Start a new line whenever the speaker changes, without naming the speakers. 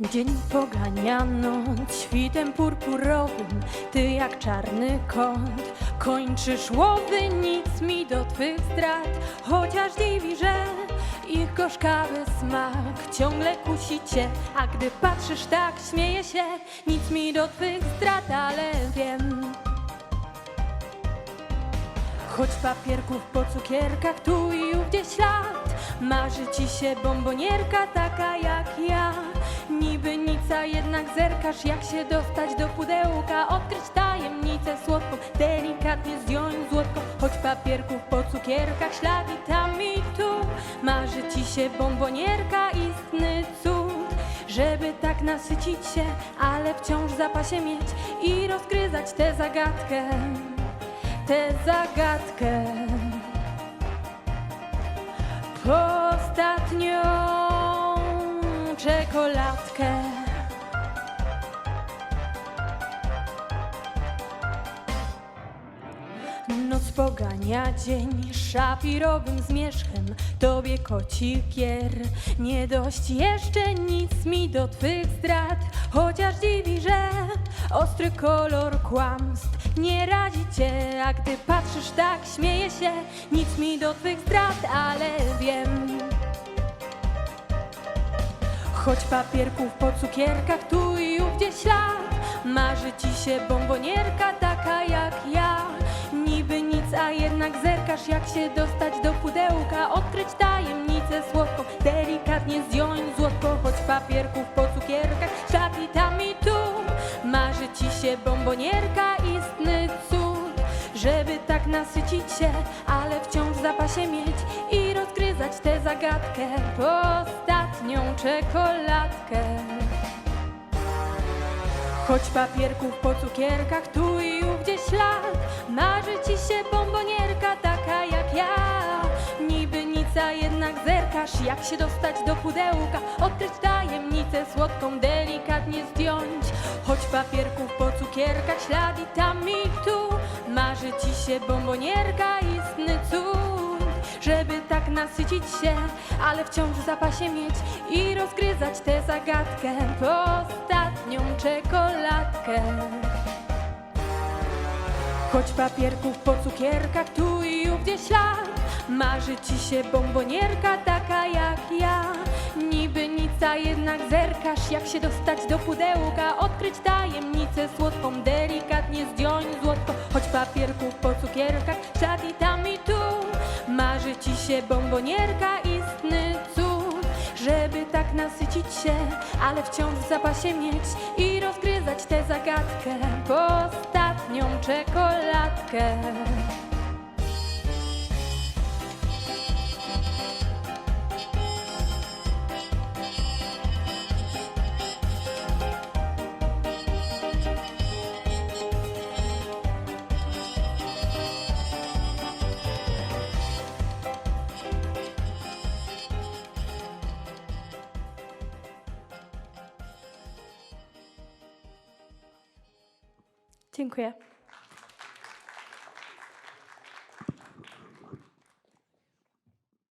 Dzień poganiano świtem purpurowym, ty jak czarny kąt. Kończysz łowy, nic mi do twych zdrad, chociaż dziwi, że ich gorzkawy smak ciągle kusi cię. A gdy patrzysz tak, śmieje się, nic mi do twych zdrad, ale wiem. Choć papierków po cukierkach tu i ówdzie ślad Marzy ci się bombonierka taka jak ja Niby nic, a jednak zerkasz jak się dostać do pudełka? Odkryć tajemnicę słodką, delikatnie zdjąć złotko. Choć papierków po cukierkach ślad i tam i tu. Marzy ci się bombonierka, istny cud. Żeby tak nasycić się, ale wciąż w zapasie mieć i rozgryzać tę zagadkę. Tę zagadkę. Ostatnią Noc pogania dzień szapirowym zmierzchem. Tobie koci gier Nie dość jeszcze nic mi do twych zdrad Chociaż dziwi, że ostry kolor kłamstw Nie radzi cię, a gdy patrzysz tak śmieje się. Nic mi do twych zdrad, ale wiem. Choć papierków po cukierkach tu i ówdzie ślad. Marzy ci się bombonierka taka jak ja jednak zerkasz jak się dostać do pudełka Odkryć tajemnicę słodką, delikatnie zdjąć złotko Choć papierków po cukierkach. Ślad i tam i tu Marzy ci się bombonierka, istny cud. Żeby tak nasycić się, ale wciąż w zapasie mieć I rozgryzać tę zagadkę. Ostatnią czekoladkę. Choć papierków po cukierkach tu i ówdzie ślad Marzy ci się jak się dostać do pudełka. Odkryć tajemnicę słodką, delikatnie zdjąć. Choć papierków po cukierkach ślad i tam i tu. Marzy ci się bombonierka, istny cud. Żeby tak nasycić się, ale wciąż w zapasie mieć i rozgryzać tę zagadkę, ostatnią czekoladkę. Choć papierków po cukierkach tu i ówdzie ślad, marzy ci się bombonierka taka jak ja. Niby nic, a jednak zerkasz, jak się dostać do pudełka, odkryć tajemnicę słodką, delikatnie zdjąć złotko. Choć papierków po cukierkach ślad i tam i tu, marzy ci się bombonierka, istny cud. Żeby tak nasycić się, ale wciąż w zapasie mieć i rozgryzać tę zagadkę, ostatnią czekoladkę. Dziękuję.